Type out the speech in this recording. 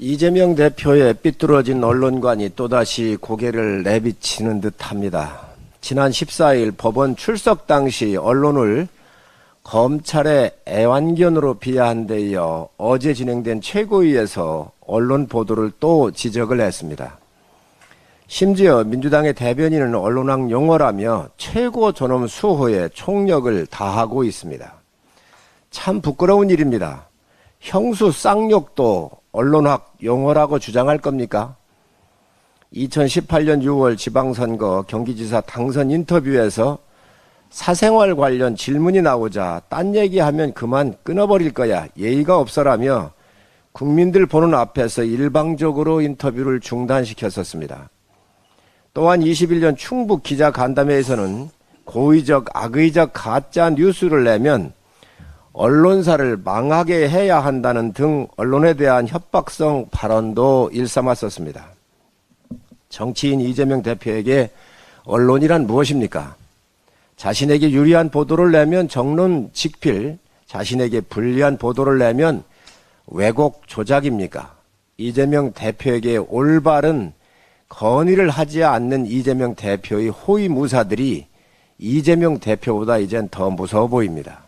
이재명 대표의 삐뚤어진 언론관이 또다시 고개를 내비치는 듯 합니다. 지난 14일 법원 출석 당시 언론을 검찰의 애완견으로 비하한 데 이어 어제 진행된 최고위에서 언론 보도를 또 지적을 했습니다. 심지어 민주당의 대변인은 언론왕 용어라며 최고 존엄 수호에 총력을 다하고 있습니다. 참 부끄러운 일입니다. 형수 쌍욕도 언론학 용어라고 주장할 겁니까? 2018년 6월 지방선거 경기지사 당선 인터뷰에서 사생활 관련 질문이 나오자 딴 얘기하면 그만 끊어버릴 거야 예의가 없어라며 국민들 보는 앞에서 일방적으로 인터뷰를 중단시켰었습니다. 또한 21년 충북 기자 간담회에서는 고의적 악의적 가짜 뉴스를 내면 언론사를 망하게 해야 한다는 등 언론에 대한 협박성 발언도 일삼았었습니다. 정치인 이재명 대표에게 언론이란 무엇입니까? 자신에게 유리한 보도를 내면 정론 직필, 자신에게 불리한 보도를 내면 왜곡 조작입니까? 이재명 대표에게 올바른 건의를 하지 않는 이재명 대표의 호위무사들이 이재명 대표보다 이젠 더 무서워 보입니다.